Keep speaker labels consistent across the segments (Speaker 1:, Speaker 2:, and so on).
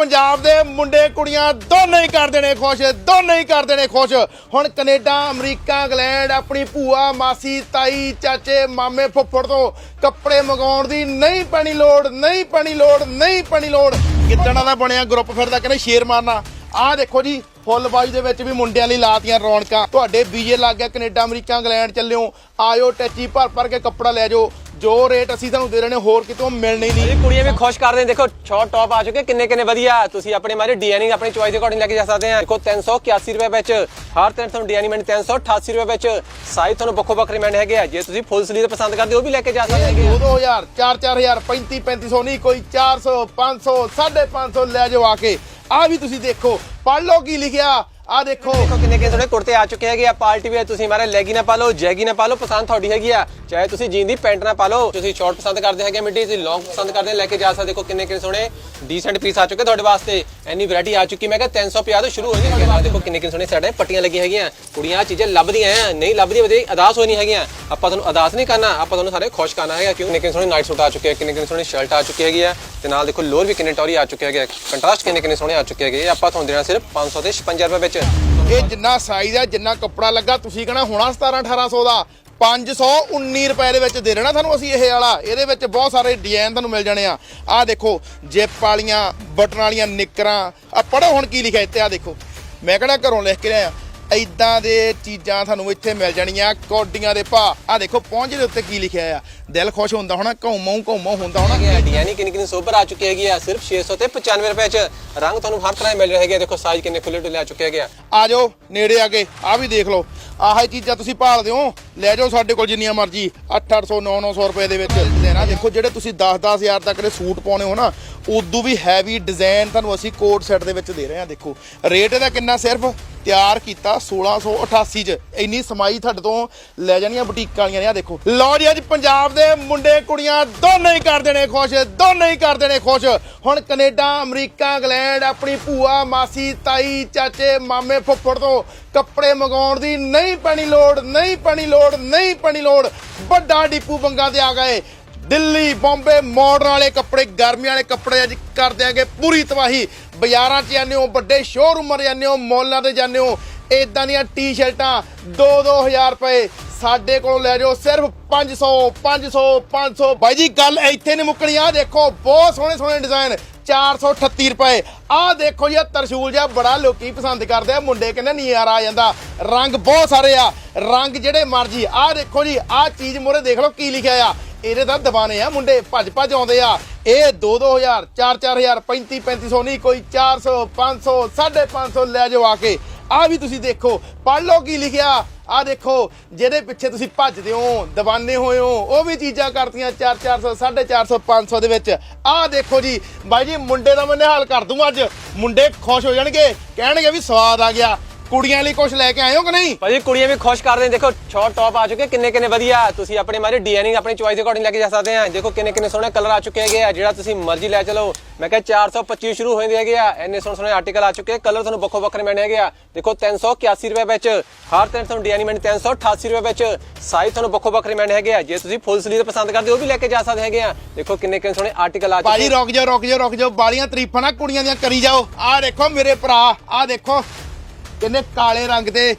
Speaker 1: ਪੰਜਾਬ ਦੇ ਮੁੰਡੇ ਕੁੜੀਆਂ ਦੋਨੇ ਹੀ ਕਰ ਦੇਣੇ ਖੁਸ਼, ਦੋਨੇ ਹੀ ਕਰ ਦੇਣੇ ਖੁਸ਼। ਹੁਣ ਕੈਨੇਡਾ, ਅਮਰੀਕਾ, ਇੰਗਲੈਂਡ, ਆਪਣੀ ਭੂਆ, ਮਾਸੀ, ਤਾਈ, ਚਾਚੇ, ਮਾਮੇ ਫੁੱਫੜ ਤੋਂ ਕੱਪੜੇ ਮੰਗਾਉਣ ਦੀ ਨਹੀਂ ਪੈਣੀ ਲੋੜ, ਨਹੀਂ ਪੈਣੀ ਲੋੜ, ਨਹੀਂ ਪੈਣੀ ਲੋੜ। ਕਿੱਦਣਾ ਦਾ ਬਣਿਆ ਗਰੁੱਪ ਫਿਰਦਾ ਕਹਿੰਦੇ ਸ਼ੇਰ ਮਾਰਨਾ। ਆਹ ਦੇਖੋ ਜੀ ਫੁੱਲ ਬਾਈ ਦੇ ਵਿੱਚ ਵੀ ਮੁੰਡਿਆਂ ਲਈ ਲਾਤੀਆਂ ਰੌਣਕਾਂ। ਤੁਹਾਡੇ ਵੀਜ਼ੇ ਲੱਗ ਗਿਆ ਕੈਨੇਡਾ ਅਮਰੀਕਾ ਇੰਗਲੈਂਡ ਚੱਲਿਓ। ਆਇਓ ਟੈਚੀ ਭਰ ਭਰ ਕੇ ਕੱਪੜਾ ਲੈ ਜਾਓ। ਜੋ ਰੇਟ ਅਸੀਂ ਤੁਹਾਨੂੰ ਦੇ ਰਹੇ ਨੇ ਹੋਰ ਕਿਤੋਂ ਮਿਲਣੇ ਹੀ ਨਹੀਂ।
Speaker 2: ਇਹ ਕੁੜੀਆਂ ਵੀ ਖੁਸ਼ ਕਰਦੇ ਨੇ ਦੇਖੋ ਸ਼ਾਰਟ ਟੌਪ ਆ ਚੁੱਕੇ ਕਿੰਨੇ ਕਿੰਨੇ ਵਧੀਆ। ਤੁਸੀਂ ਆਪਣੇ ਮਾਰੇ ਡੀਐਨਿੰਗ ਆਪਣੀ ਚੋਇਸ ਦੇ ਅਕੋਰਡਿੰਗ ਲੈ ਕੇ ਜਾ ਸਕਦੇ ਆ। ਦੇਖੋ 381 ਰੁਪਏ ਵਿੱਚ ਹਰ ਤਿੰਨ ਤੁਹਾਨੂੰ ਮਿਲ 388 ਰੁਪਏ ਵਿੱਚ ਸਾਈਜ਼ ਤੁਹਾਨੂੰ ਵੱਖੋ ਵੱਖਰੇ ਮਿਲਣੇ ਹੈਗੇ ਆ। ਜੇ ਤੁਸੀਂ ਫੁੱਲ ਸਲੀਵ ਪਸੰਦ ਕਰਦੇ ਹੋ ਉਹ ਵੀ ਲੈ ਕੇ ਜਾ ਸਕਦੇ ਹੈਗੇ
Speaker 1: 2000 4-4000 35-3500 ਨਹੀਂ ਕੋਈ 400 500 550 ਲੈ ਜਾਓ ਆ ਕੇ। ਆ ਵੀ ਤੁਸੀਂ ਦੇਖੋ ਪੜ੍ਹ ਲਓ ਕੀ ਲਿਖਿਆ। ਆ ਦੇਖੋ।
Speaker 2: ਦੇਖੋ ਕਿੰਨੇ ਕਿੰਨੇ ਸੋਹਣੇ ਕੁੜਤੇ ਆ ਚੁੱਕੇ ਹੈਗੇ ਆ, ਪਾਰਟੀ ਵੇਅਰ ਤੁਸੀਂ ਮਾਰੇ, ਲੈਗੀ ਨਾ ਪਾ ਲਓ, ਜੈਗੀ ਨਾ ਪਾ ਲਓ, ਪਸੰਦ ਤੁਹਾਡੀ ਹੈਗੀ ਆ। ਚਾਹੇ ਤੁਸੀਂ ਜੀਨ ਦੀ ਪੈਂਟ ਨਾ ਪਾ ਲਓ, ਤੁਸੀਂ ਸ਼ਾਰਟ ਪਸੰਦ ਕਰਦੇ ਹੈਗੇ ਮਿੱਡੀ ਤੁਸੀਂ ਲੌਂਗ ਪਸੰਦ ਕਰਦੇ ਲੈ ਕੇ ਜਾ ਸਕਦੇ ਦੇਖੋ ਕਿੰਨੇ ਕਿੰਨੇ ਸੋਹਣੇ ਡੀਸੈਂਟ ਪੀਸ ਆ ਚੁੱਕੇ ਤੁਹਾਡੇ ਵਾਸਤੇ। ਐਨੀ ਵੈਰਾਈਟੀ ਆ ਚੁੱਕੀ, ਮੈਂ ਕਿਹਾ 350 ਤੋਂ ਸ਼ੁਰੂ ਹੋ ਗਈ। ਹੈਗੇ ਦੇਖੋ ਕਿੰਨੇ ਕਿੰਨੇ ਸੋਹਣੇ ਸਾਡੇ ਪੱਟੀਆਂ ਲੱਗੀਆਂ ਹੈਗੀਆਂ। ਕੁੜੀਆਂ ਆ ਚੀਜ਼ਾਂ ਲੱਭਦੀਆਂ ਆ ਨਹੀਂ ਲੱਭਦੀਆਂ ਵਧੇ ਅਦਾਸ ਹੋਈ ਨਹੀਂ ਹੈਗੀਆਂ। ਆਪਾਂ ਤੁਹਾਨੂੰ ਅਦਾਸ ਨਹੀਂ ਕਰਨਾ, ਆਪਾਂ ਤੁਹਾਨੂੰ ਸਾਰੇ ਖੁਸ਼ ਕਰਨਾ ਹੈਗਾ, ਕਿਉਂਕਿ ਕਿੰਨੇ ਕਿੰਨੇ ਸੋਹਣੇ ਨਾਈਟ ਸੂਟ ਆ ਚੁੱਕੇ ਆ, ਕਿੰਨੇ ਕਿੰਨੇ ਸੋਹਣੇ ਸ਼ਰਟ ਆ ਚੁੱਕੀ ਹੈਗੀ ਆ। ਤੇ ਨਾਲ ਦੇਖੋ ਲੋਰ ਵੀ ਕਿੰਨੇ ਟੌਰੀ ਆ ਚੁੱਕੇ ਹੈਗੇ ਕੰਟਰਾਸਟ ਕਿੰਨੇ ਕਿੰਨੇ ਸੋਹਣੇ ਆ ਚੁੱਕੇ ਹੈਗੇ ਆਪਾਂ ਤੁਹਾਨੂੰ ਦੇਣਾ ਸਿਰਫ 500 ਤੇ 56 ਰੁਪਏ ਵਿੱਚ।
Speaker 1: ਇਹ ਜਿੰਨਾ ਸਾਈਜ਼ ਆ, ਜਿੰਨਾ ਕੱਪੜਾ ਲੱਗਾ, ਤੁਸੀਂ ਕਹਣਾ ਹੋਣਾ 17 1800 ਦਾ। 519 ਰੁਪਏ ਦੇ ਵਿੱਚ ਦੇ ਰਹਿਣਾ ਤੁਹਾਨੂੰ ਅਸੀਂ ਇਹ ਵਾਲਾ। ਇਹਦੇ ਵਿੱਚ ਬਹੁਤ ਸਾਰੇ ਡਿਜ਼ਾਈਨ ਤੁਹਾਨੂੰ ਮਿਲ ਜਾਣੇ ਆ। ਆਹ ਦੇਖੋ, ਜਿਪ ਵਾਲੀਆਂ, ਬਟਨ ਵਾਲੀਆਂ ਨਿੱਕਰਾਂ। ਆ ਪੜੋ ਹੁਣ ਕੀ ਲਿਖਿਆ ਇੱਥੇ ਆ ਦੇਖੋ। ਮੈਂ ਕਿਹੜਾ ਘਰੋਂ ਲਿਖ ਕੇ ਆਇਆ ਐਦਾਂ ਦੇ ਚੀਜ਼ਾਂ ਤੁਹਾਨੂੰ ਇੱਥੇ ਮਿਲ ਜਾਣੀਆਂ ਕੋਡੀਆਂ ਦੇ ਭਾ ਆ ਦੇਖੋ ਪਹੁੰਚ ਦੇ ਉੱਤੇ ਕੀ ਲਿਖਿਆ ਆ। ਦਿਲ ਖੁਸ਼ ਹੁੰਦਾ ਹੋਣਾ ਘਉਮੋਂ ਘਉਮੋਂ ਹੁੰਦਾ ਹੋਣਾ।
Speaker 2: ਹੈਗੇ ਆ ਡਿਜ਼ਾਈਨ ਕਿੰਨੀ ਕਿੰਨੀ ਸੋਬਰ ਆ ਚੁੱਕੀ ਹੈਗੀ ਆ। ਸਿਰਫ 600 ਤੇ 95 ਰੁਪਏ ਚ ਰੰਗ ਤੁਹਾਨੂੰ ਹਰ ਤਰ੍ਹਾਂ ਦੇ ਮਿਲ ਰਹੇ ਹੈਗੇ। ਦੇਖੋ ਸਾਈਜ਼ ਕਿੰਨੇ ਖੁੱਲੇ ਡੁੱਲੇ ਆ ਚੁੱਕੇ ਹੈਗੇ ਆ।
Speaker 1: ਆ ਜਾਓ ਨੇੜੇ ਆ ਕੇ ਆ ਵੀ ਦੇਖ ਲਓ। ਆਹ ਚੀਜ਼ਾਂ ਤੁਸੀਂ ਭਾਲਦੇ ਹੋ। ਲੈ ਜਾਓ ਸਾਡੇ ਕੋਲ ਜਿੰਨੀਆਂ ਮਰਜ਼ੀ 8-800 9-900 ਰੁਪਏ ਦੇ ਵਿੱਚ। ਦੇਣਾ ਦੇਖੋ ਜਿਹੜੇ ਤੁਸੀਂ 10-10 ਹਜ਼ਾਰ ਤੱਕ ਦੇ ਸੂਟ ਪਾਉਣੇ ਹੋ ਨਾ ਉਦੋਂ ਵੀ ਹੈਵੀ ਡਿਜ਼ਾਈਨ ਤੁਹਾਨੂੰ ਅਸੀਂ ਕੋਟ ਸੈੱਟ ਦੇ ਵਿੱਚ ਦੇ ਰਹੇ ਹਾਂ ਦੇਖੋ। ਰੇਟ ਇਹਦਾ ਕਿੰਨਾ ਸਿਰਫ ਤਿਆਰ ਕੀਤਾ 1688 ਚ। ਇੰਨੀ ਸਮਾਈ ਤੁਹਾਡੇ ਤੋਂ ਲੈ ਜਾਣੀਆਂ ਬੁਟੀਕ ਵਾਲੀਆਂ ਨੇ ਆ ਦੇਖੋ। ਲਓ ਜੀ, ਅੱਜ ਪੰਜਾਬ ਦੇ ਮੁੰਡੇ ਕੁੜੀਆਂ ਦੋਨੇ ਹੀ ਕਰ ਦੇਣੇ ਖੁਸ਼, ਦੋਨੇ ਹੀ ਕਰ ਦੇਣੇ ਖੁਸ਼। ਹੁਣ ਕੈਨੇਡਾ, ਅਮਰੀਕਾ, ਇੰਗਲੈਂਡ, ਆਪਣੀ ਭੂਆ, ਮਾਸੀ, ਤਾਈ, ਚਾਚੇ, ਮਾਮੇ ਫੁੱਫੜ ਤੋਂ ਕੱਪੜੇ ਮੰਗਾਉਣ ਦੀ ਨਹੀਂ ਪੈਣੀ ਲੋੜ, ਨਹੀਂ ਪੈਣੀ ਲੋੜ, ਨਹੀਂ ਪੈਣੀ ਲੋੜ। ਵੱਡਾ ਡੀਪੂ ਬੰਗਾ ਤੇ ਆ ਗਏ। ਦਿੱਲੀ, ਬੰਬੇ ਮਾਡਰਨ ਵਾਲੇ ਕੱਪੜੇ, ਗਰਮੀ ਵਾਲੇ ਕੱਪੜੇ ਅੱਜ ਕਰ ਦਿਆਂਗੇ ਪੂਰੀ ਤਬਾਹੀ। ਬਾਜ਼ਾਰਾਂ 'ਚ ਜਾਂਦੇ ਹੋ, ਵੱਡੇ ਸ਼ੋਰੂਮਾਂ 'ਤੇ ਜਾਂਦੇ ਹੋ ਮਾਲਾਂ ਤੇ ਜਾਂਦੇ ਹੋ ਇਦਾਂ ਦੀਆਂ ਟੀ-ਸ਼ਰਟਾਂ 2-2000 ਰੁਪਏ ਸਾਡੇ ਕੋਲੋਂ ਲੈ ਜਾਓ, ਸਿਰਫ 500 500 500 ਬਾਈ ਜੀ, ਗੱਲ ਇੱਥੇ ਨਹੀਂ ਮੁੱਕਣੀ ਆ ਦੇਖੋ, ਬਹੁਤ ਸੋਹਣੇ ਸੋਹਣੇ ਡਿਜ਼ਾਈਨ 438 ਰੁਪਏ। ਆਹ ਦੇਖੋ ਜੀ, ਆਹ ਤਰਸ਼ੂਲ ਜਿਹਾ ਬੜਾ ਲੋਕੀ ਪਸੰਦ ਕਰਦੇ ਆ, ਮੁੰਡੇ ਕਹਿੰਦੇ ਨਜ਼ਾਰ ਆ ਜਾਂਦਾ। ਰੰਗ ਬਹੁਤ ਸਾਰੇ ਆ, ਰੰਗ ਜਿਹੜੇ ਮਰਜ਼ੀ, ਆਹ ਦੇਖੋ ਜੀ, ਆਹ ਚੀਜ਼ ਮੋਰੇ ਦੇਖ ਲਓ ਕੀ ਲਿਖਿਆ ਆ। ਇਹਦੇ ਤਾਂ ਦਬਾਨੇ ਆ, ਮੁੰਡੇ ਭੱਜ ਭੱਜ ਆਉਂਦੇ ਆ। ਇਹ 2-2000 4-4000 35-3500 ਨਹੀਂ, ਕੋਈ 400 500 550 ਲੈ ਜਾਓ ਆ ਕੇ। ਆ ਵੀ ਤੁਸੀਂ ਦੇਖੋ, ਪੜ੍ਹ ਲਓ ਕੀ ਲਿਖਿਆ। ਆ ਦੇਖੋ, ਜਿਹਦੇ ਪਿੱਛੇ ਤੁਸੀਂ ਭੱਜਦੇ ਹੋ, ਦਵਾਨੇ ਹੋਏ ਹੋ, ਉਹ ਵੀ ਚੀਜ਼ਾਂ ਕਰਤੀਆਂ 4-400 450 500 ਦੇ ਵਿੱਚ। ਆ ਦੇਖੋ ਜੀ, ਬਾਈ ਜੀ, ਮੁੰਡੇ ਦਾ ਮੈਂ ਨਿਹਾਲ ਕਰ ਦੂੰ ਅੱਜ। ਮੁੰਡੇ ਖੁਸ਼ ਹੋ ਜਾਣਗੇ, ਕਹਿਣਗੇ ਵੀ ਸਵਾਦ ਆ ਗਿਆ। ਕੁੜੀਆਂ ਲਈ ਕੁਝ ਲੈ ਕੇ ਆਏ ਹੋ ਕਿ ਨਹੀਂ?
Speaker 2: ਭਾਜੀ ਕੁੜੀਆਂ ਵੀ ਖੁਸ਼ ਕਰਦੇ ਨੇ। ਦੇਖੋ ਸ਼ਾਰਟ ਟੌਪ ਆ ਚੁੱਕੇ ਕਿੰਨੇ ਕਿੰਨੇ ਵਧੀਆ। ਤੁਸੀਂ ਆਪਣੇ ਮਾਰੇ ਡੀਐਨਿੰਗ ਆਪਣੀ ਚੋਇਸ ਦੇ ਅਕੋਰਡਿੰਗ ਲੈ ਕੇ ਜਾ ਸਕਦੇ ਆ। ਦੇਖੋ ਕਿੰਨੇ ਕਿੰਨੇ ਸੋਹਣੇ ਕਲਰ ਆ ਚੁੱਕੇ ਹੈਗੇ ਆ ਜਿਹੜਾ ਤੁਸੀਂ ਮਰਜ਼ੀ ਲੈ ਚਲੋ। ਮੈਂ ਕਿਹਾ 425 ਸ਼ੁਰੂ ਹੋ ਜਾਂਦੇ ਹੈਗੇ ਆ ਇੰਨੇ ਸੋਹਣੇ ਸੋਹਣੇ ਆਰਟੀਕਲ ਆ ਚੁੱਕੇ। ਕਲਰ ਤੁਹਾਨੂੰ ਵੱਖੋ ਵੱਖਰੇ ਮਿਲਣੇ ਹੈਗੇ ਆ। ਦੇਖੋ 381 ਰੁਪਏ ਵਿੱਚ ਹਰ ਤਿੰਨ ਤੁਹਾਨੂੰ ਡੀਐਨਿੰਗ ਮਿਲਣੀ 388 ਰੁਪਏ ਵਿੱਚ ਸਾਈਜ਼ ਤੁਹਾਨੂੰ ਵੱਖੋ ਵੱਖਰੇ ਮਿਲਣੇ ਹੈਗੇ ਆ। ਜੇ ਤੁਸੀਂ ਫੁੱਲ ਸਲੀਵ ਪਸੰਦ ਕਰਦੇ ਹੋ ਉਹ ਵੀ ਲੈ ਕੇ ਜਾ ਸਕਦੇ ਹੈਗੇ ਆ। ਦੇਖੋ ਕਿੰਨੇ ਕਿੰਨੇ ਸੋਹਣੇ ਆਰਟੀਕਲ ਆ ਚੁੱਕੇ।
Speaker 1: ਰੁਕ ਜਾਓ ਰੁਕ ਜਾਓ ਰੁਕ ਜਾਓ। ਬਾਲੀਆਂ ਤਾਰੀਫਾਂ ਨਾ ਕੁੜੀਆਂ ਦੀਆਂ ਕਰੀ ਜਾਓ। ਆਹ ਦੇਖੋ ਮੇਰੇ ਭਰਾ ਆਹ ਦੇਖੋ। ਕਹਿੰਦੇ ਕਾਲੇ ਰੰਗ ਤੇ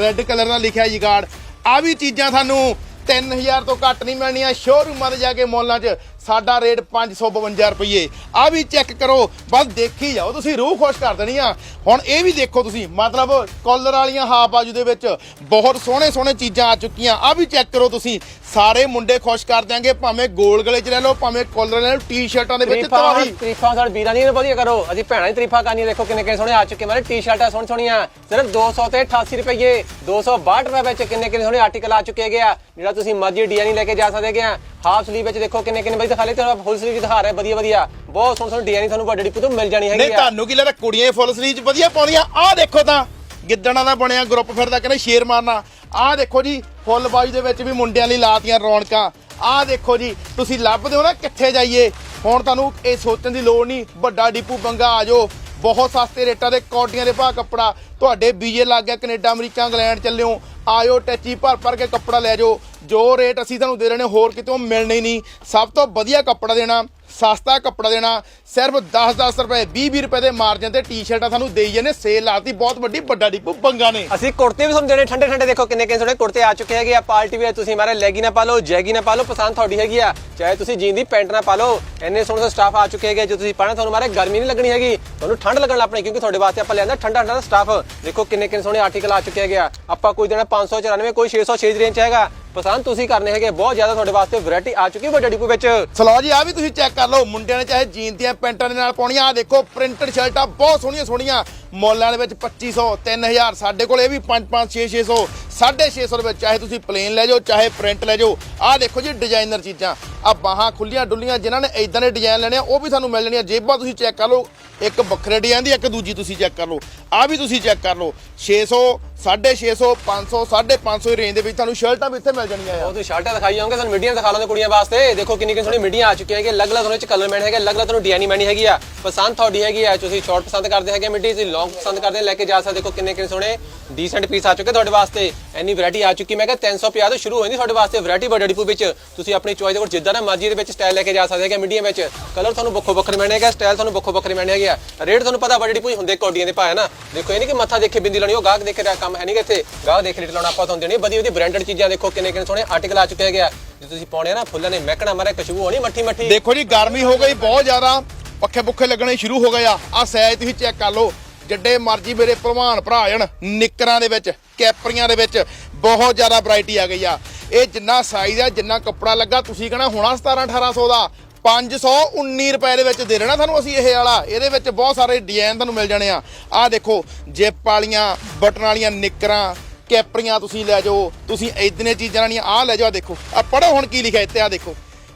Speaker 1: ਰੈੱਡ ਕਲਰ ਦਾ ਲਿਖਿਆ ਜੀ ਕਾਰਡ ਆ ਵੀ ਚੀਜ਼ਾਂ ਤੁਹਾਨੂੰ 3000 ਤੋਂ ਘੱਟ ਨਹੀਂ ਮਿਲਣੀਆਂ ਸ਼ੋਰੂਮਾਂ ਤੇ ਜਾ ਕੇ ਮੌਲਾਂ 'ਚ ਸਾਡਾ ਰੇਟ 552 ਰੁਪਏ ਆ ਵੀ ਚੈੱਕ ਕਰੋ। ਬਸ ਦੇਖੀ ਜਾਓ ਤੁਸੀਂ ਰੂਹ ਖੁਸ਼ ਕਰ ਦੇਣੀ ਆ। ਹੁਣ ਇਹ ਵੀ ਦੇਖੋ ਤੁਸੀਂ ਮਤਲਬ ਕਾਲਰ ਵਾਲੀਆਂ ਹਾਫ ਬਾਜੂ ਦੇ ਵਿੱਚ ਬਹੁਤ ਸੋਹਣੇ ਸੋਹਣੇ ਚੀਜ਼ਾਂ ਆ ਚੁੱਕੀਆਂ। ਆ ਵੀ ਚੈੱਕ ਕਰੋ ਤੁਸੀਂ। ਸਾਰੇ ਮੁੰਡੇ ਖੁਸ਼ ਕਰ ਦਿਆਂਗੇ ਭਾਵੇਂ ਗੋਲ ਗਲੇ 'ਚ ਲੈ ਲਓ ਭਾਵੇਂ ਕਾਲਰ ਲੈ ਲਓ ਟੀ-ਸ਼ਰਟਾਂ ਦੇ ਵਿੱਚ ਤਵਾਹੀ
Speaker 2: ਤਰੀਫਾਂ ਸਾਡੇ ਵੀਰਾਂ ਦੀਆਂ ਵਧੀਆ ਕਰੋ। ਅਸੀਂ ਭੈਣਾਂ ਦੀ ਤਰੀਫਾਂ ਕਰਨੀਆਂ ਦੇਖੋ ਕਿੰਨੇ ਕਿੰਨੇ ਸੋਹਣੇ ਆ ਚੁੱਕੇ। ਮਾਰੇ ਟੀ-ਸ਼ਰਟਾਂ ਸੋਹਣ ਸੋਹਣੀਆਂ। ਸਿਰਫ 200 ਤੇ 88 ਰੁਪਏ 262 ਰੁਪਏ ਵਿੱਚ ਕਿੰਨੇ ਕਿੰਨੇ ਸੋਹਣੇ ਆਰਟੀਕਲ ਆ ਚੁੱਕੇ ਹੈਗੇ ਆ। ਜਿਹੜਾ ਤੁਸੀਂ ਮਰਜ਼ੀ ਡਿਜ਼ਾਈਨ ਲੈ ਕੇ ਜਾ ਸਕਦੇ ਹੈਗੇ ਆ। ਹਾਫ ਸਲੀਵ ਵਿੱਚ ਦੇਖੋ ਕਿੰਨੇ ਕਿੰਨੇ ਵਧੀਆ ਦਿਖਾ ਲਏ ਤੇ ਫੁੱਲ ਸਲੀਵ ਦਿਖਾ ਰਿਹਾ ਵਧੀਆ ਵਧੀਆ। ਬਹੁਤ ਸੋਹਣੇ ਸੋਹਣੇ ਡਿਜ਼ਾਈਨ ਤੁਹਾਨੂੰ ਵੱਡੇ ਡਿਪੂ ਤੋਂ ਮਿਲ ਜਾਣੀ
Speaker 1: ਨਹੀਂ
Speaker 2: ਹੈਗੀ ਆ।
Speaker 1: ਤੁਹਾਨੂੰ ਕੀ ਲੱਗਦਾ ਕੁੜੀਆਂ ਫੁੱਲ ਸਲੀਵ 'ਚ ਵਧੀਆ ਪਾਉਂਦੀਆਂ? ਆਹ ਦੇਖੋ ਤਾਂ ਗਿੱਦੜਾਂ ਦਾ ਬਣਿਆ ਗਰੁੱਪ ਫਿਰਦਾ ਕਹਿੰਦੇ ਸ਼ੇਰ ਮਾਰਨਾ। ਆਹ ਦੇਖੋ ਜੀ ਫੁੱਲ ਬਾਈ ਦੇ ਵਿੱਚ ਵੀ ਮੁੰਡਿਆਂ ਲਈ ਲਾਤੀਆਂ ਰੌਣਕਾਂ। ਆਹ ਦੇਖੋ ਜੀ ਤੁਸੀਂ ਲੱਭਦੇ ਹੋ ਨਾ ਕਿੱਥੇ ਜਾਈਏ। ਹੁਣ ਤੁਹਾਨੂੰ ਇਹ ਸੋਚਣ ਦੀ ਲੋੜ ਨਹੀਂ ਵੱਡਾ ਡਿਪੂ ਬੰਗਾ ਆ ਜਾਓ। ਬਹੁਤ ਸਸਤੇ ਰੇਟਾਂ ਦੇ ਕੋਟੀਆਂ ਦੇ ਭਾਅ ਕੱਪੜਾ। ਤੁਹਾਡੇ ਵੀਜ਼ੇ ਲੱਗ ਗਿਆ ਕੈਨੇਡਾ ਅਮਰੀਕਾ ਇੰਗਲੈਂਡ ਚੱਲਿਓ। ਆਇਓ, ਟੈਚੀ ਭਰ ਭਰ ਕੇ ਕੱਪੜਾ ਲੈ ਜਾਓ। ਜੋ ਰੇਟ ਅਸੀਂ ਤੁਹਾਨੂੰ ਦੇ ਰਹੇ ਨੇ, ਹੋਰ ਕਿਤੇ ਉਹ ਮਿਲਣੇ ਹੀ ਨਹੀਂ। ਸਭ ਤੋਂ ਵਧੀਆ ਕੱਪੜਾ ਦੇਣਾ ਸਸਤਾ ਕੱਪੜਾ ਦੇਣਾ, ਸਿਰਫ 10-10 ਰੁਪਏ 20-20 ਰੁਪਏ ਦੇ ਮਾਰਜਨ ਤੇ ਟੀ-ਸ਼ਰਟਾਂ ਤੁਹਾਨੂੰ ਦੇਈ ਜਾਂਦੇ ਸੇਲ ਲਾਤੀ, ਬਹੁਤ ਵੱਡੀ, ਵੱਡਾ ਡਿਪੂ ਬੰਗਾ ਨੇ
Speaker 2: ਅਸੀਂ ਕੁੜਤੇ ਵੀ ਤੁਹਾਨੂੰ ਦੇਣੇ, ਠੰਡੇ ਠੰਡੇ ਦੇਖੋ ਕਿੰਨੇ ਕਿੰਨੇ ਸੋਹਣੇ ਕੁੜਤੇ ਆ ਚੁੱਕੇ ਹੈਗੇ ਆ, ਪਾਰਟੀ ਵੇਅਰ ਤੁਸੀਂ ਮਾਰੇ ਲੈਗੀ ਨਾ ਪਾ ਲਓ ਜੈਗੀ ਨਾ ਪਾ ਲਓ, ਪਸੰਦ ਤੁਹਾਡੀ ਹੈਗੀ ਆ। ਚਾਹੇ ਤੁਸੀਂ ਜੀਨ ਦੀ ਪੈਂਟ ਨਾ ਪਾ ਲਓ, ਇੰਨੇ ਸੋਹਣੇ ਸੋਹਣੇ ਸਟਾਫ ਆ ਚੁੱਕੇ ਹੈਗੇ ਜੋ ਤੁਸੀਂ ਪਾਣਾ ਤੁਹਾਨੂੰ ਮਾਰੇ, ਗਰਮੀ ਨਹੀਂ ਲੱਗਣੀ ਹੈਗੀ। ਤੁਹਾਨੂੰ ਠੰਡ ਲੱਗਣ ਲੱਪਣੀ ਕਿਉਂਕਿ ਤੁਹਾਡੇ ਵਾਸਤੇ ਆਪਾਂ ਲਿਆਂਦਾ ਠੰਡਾ ਠੰਡਾ ਸਟਾਫ ਦੇਖੋ ਕਿੰਨੇ ਕਿੰਨੇ ਸੋਹਣੇ ਆਰਟੀਕਲ ਆ ਚੁੱਕੇ ਹੈਗੇ ਆ। ਆਪਾਂ ਕੋਈ ਦੇਣਾ 594 ਕੋਈ 606 ਰੇਂਜ ਚ ਹੈਗਾ। ਪਸੰਦ ਤੁਸੀਂ ਕਰਨੇ ਹੈਗੇ, ਬਹੁਤ ਜ਼ਿਆਦਾ ਤੁਹਾਡੇ ਵਾਸਤੇ ਵੈਰਾਈਟੀ ਆ ਚੁੱਕੀ ਵੱਡੇ ਡਿਪੂ ਵਿੱਚ।
Speaker 1: ਸਲੋ ਜੀ ਆ ਵੀ ਤੁਸੀਂ ਚੈੱਕ ਕਰ ਲਓ, ਮੁੰਡਿਆਂ ਨੇ ਚਾਹੇ ਜੀਨ ਦੀਆਂ ਪੈਂਟਾਂ ਦੇ ਨਾਲ ਪਾਉਣੀਆਂ ਆ ਦੇਖੋ ਪ੍ਰਿੰਟਡ ਸ਼ਰਟਾਂ ਬਹੁਤ ਸੋਹਣੀਆਂ ਸੋਹਣੀਆਂ। ਮੁੱਲਾਂ ਦੇ ਵਿੱਚ 2500 3000 ਸਾਡੇ ਕੋਲ ਇਹ ਵੀ 5 5 6 600 650 ਦੇ ਵਿੱਚ, ਚਾਹੇ ਤੁਸੀਂ ਪਲੇਨ ਲੈ ਜਾਓ, ਚਾਹੇ ਪ੍ਰਿੰਟ ਲੈ ਜਾਓ। ਆਹ ਦੇਖੋ ਜੀ ਡਿਜ਼ਾਈਨਰ ਚੀਜ਼ਾਂ। ਆ ਬਾਹਾਂ, ਖੁੱਲੀਆਂ, ਡੁੱਲੀਆਂ, ਜਿਨ੍ਹਾਂ ਨੇ ਇਦਾਂ ਦੇ ਡਿਜ਼ਾਈਨ ਲੈਣੇ ਆ, ਉਹ ਵੀ ਸਾਨੂੰ ਮਿਲ ਜਾਣੀਆਂ। ਜੇਬਾਂ ਤੁਸੀਂ ਚੈੱਕ ਕਰ ਲਓ, ਇੱਕ ਵੱਖਰੇ ਡਿਜ਼ਾਈਨ ਦੀ, ਇੱਕ ਦੂਜੀ ਤੁਸੀਂ ਚੈੱਕ ਕਰ ਲਓ। ਆ ਵੀ ਤੁਸੀਂ ਚੈੱਕ ਕਰ ਲਓ। 600 650 500 550 ਦੀ ਰੇਂਜ ਦੇ ਵਿੱਚ ਤੁਹਾਨੂੰ ਸ਼ਰਟਾਂ ਵੀ ਇੱਥੇ ਮਿਲ ਜਾਣੀਆਂ ਆ
Speaker 2: ਉਹ ਤੁਸੀਂ ਸ਼ਰਟਾਂ ਦਿਖਾਈ ਜਾਓਗੇ ਤੁਹਾਨੂੰ ਮੀਡੀਆਂ ਦਿਖਾ ਲਾਂਗੇ ਕੁੜੀਆਂ ਵਾਸਤੇ। ਦੇਖੋ ਕਿੰਨੀ ਕਿੰਨੀ ਸੋਹਣੀ ਮੀਡੀਆਂ ਆ ਚੁੱਕੀਆਂ ਹੈਗੇ ਅਲੱਗ ਅਲੱਗ ਤੁਹਾਨੂੰ ਚ ਕਲਰ ਮੈਨ ਹੈਗੇ ਅਲੱਗ ਅਲੱਗ ਤੁਹਾਨੂੰ ਡਿਜ਼ਾਈਨ ਮੈਨੀ ਹੈਗੀ ਆ। ਪਸੰਦ ਤੁਹਾਡੀ ਹੈਗੀ ਆ, ਤੁਸੀਂ ਸ਼ਾਰਟ ਪਸੰਦ ਕਰਦੇ ਹੈਗੇ, ਮਿੱਡੀ, ਤੁਸੀਂ ਲੌਂਗ ਪਸੰਦ ਕਰਦੇ, ਲੈ ਕੇ ਜਾ ਸਕਦੇ ਦੇਖੋ ਕਿੰਨੇ ਕਿੰਨੇ ਸੋਹਣੇ ਡੀਸੈਂਟ ਪੀਸ ਆ ਚੁੱਕੇ ਤੁਹਾਡੇ ਵਾਸਤੇ। ਐਨੀ ਵੈਰਾਈਟੀ ਆ ਚੁੱਕੀ, ਮੈਂ ਕਿਹਾ 350 ਤੋਂ ਸ਼ੁਰੂ ਹੋ ਜਾਂਦੀ ਤੁਹਾਡੇ ਵਾਸਤੇ ਵੈਰਾਈਟੀ ਬੜੇ ਡਿਪੂ ਵਿੱਚ। ਤੁਸੀਂ ਆਪਣੀ ਚੋਇਸ ਦੇ ਕੋਲ ਜਿੱਦਾਂ ਦਾ ਮਰਜ਼ੀ ਦੇ ਵਿੱਚ ਸਟਾਈਲ ਲੈ ਕੇ ਜਾ ਸਕਦੇ ਹੈਗੇ ਮੀਡੀਅਮ ਵਿੱਚ। ਕਲਰ ਤੁਹਾਨੂੰ ਵੱਖੋ ਵੱਖਰੇ ਮਿਲਣੇ ਹੈਗੇ ਸਟਾਈਲ ਤੁਹਾਨੂੰ ਵੱਖੋ ਵੱਖਰੇ ਮੈਨੇ ਹੈਗੇ ਆ। ਰੇਟ ਤੁਹਾਨੂੰ ਪਤਾ ਬੜੇ ਡਿਪੂ ਹੁੰਦੇ ਕੋਡੀਆਂ ਦੇ ਭਾਅ, ਹੈ ਨਾ? ਦੇਖੋ, ਇਹ ਨਹੀਂ ਕਿ ਮੱਥਾ ਦੇਖੇ ਬਿੰਦੀ ਲਾਣੀ ਉਹ ਗਾਹਕ ਦੇਖ ਰਿਹਾ ਕੰਮ ਹੈ ਨਹੀਂ ਇੱਥੇ ਗਾਹਕ ਦੇਖ ਰੇਟ ਲਾਉਣਾ ਆਪਾਂ ਤੁਹਾਨੂੰ ਦੇਣੀ ਵਧੀਆ ਵਧੀਆ ਬ੍ਰਾਂਡਡ ਚੀਜ਼ਾਂ ਦੇਖੋ, ਕਿੰਨੇ ਕਿੰਨੇ ਸੋਹਣੇ ਆਰਟੀਕਲ ਆ ਚੁੱਕੇ ਹੈਗੇ ਆ। ਜੇ ਤੁਸੀਂ ਪਾਉਣੇ ਆ ਨਾ, ਫੁੱਲਾਂ ਨੇ ਮਹਿਕਣਾ ਮਾਰੇ, ਖੁਸ਼ਬੂ ਹੋਣੀ ਮੱਠੀ ਮੱਠੀ।
Speaker 1: ਦੇਖੋ ਜੀ, ਗਰਮੀ ਹੋ ਗਈ, ਬਹੁਤ ਜ਼ਿਆਦਾ। ਪੱਖੇ ਪੁੱਖੇ ਲੱਗਣੇ ਸ਼ੁਰੂ ਹੋ ਗਏ ਆ। ਆ ਸਾਈਜ਼ ਤੁਸੀਂ ਚੈੱਕ ਕਰ ਲਓ। ਜਿੱਡੇ ਮਰਜ਼ੀ ਮੇਰੇ ਭਲਵਾਨ ਭਰਾ ਜਣ ਨਿੱਕਰਾਂ ਦੇ ਵਿੱਚ, ਕੈਪਰੀਆਂ ਦੇ ਵਿੱਚ, ਬਹੁਤ ਜ਼ਿਆਦਾ ਵੈਰਾਈਟੀ ਆ ਗਈ ਆ। ਇਹ ਜਿੰਨਾ ਸਾਈਜ਼ ਆ, ਜਿੰਨਾ ਕੱਪੜਾ ਲੱਗਾ, ਤੁਸੀਂ ਕਹਣਾ ਹੋਣਾ 17 1800 ਦਾ। 519 ਰੁਪਏ ਦੇ ਵਿੱਚ ਦੇ ਰਹਿਣਾ ਤੁਹਾਨੂੰ ਅਸੀਂ ਇਹ ਵਾਲਾ। ਇਹਦੇ ਵਿੱਚ ਬਹੁਤ ਸਾਰੇ ਡਿਜ਼ਾਈਨ ਤੁਹਾਨੂੰ ਮਿਲ ਜਾਣੇ ਆ। ਆ ਦੇਖੋ ਜਿਪ ਵਾਲੀਆਂ ਬਟਨ ਵਾਲੀਆਂ ਨਿੱਕਰਾਂ, ਕੈਪਰੀਆਂ ਤੁਸੀਂ ਲੈ ਜਾਓ। ਤੁਸੀਂ ਇਦਨੇ ਚੀਜ਼ਾਂ ਵਾਲੀਆਂ ਆਹ ਲੈ ਜਾਓ ਦੇਖੋ। ਆ ਪੜੋ ਹੁਣ ਕੀ ਲਿਖਿਆ ਇੱਥੇ ਆ ਦੇਖੋ।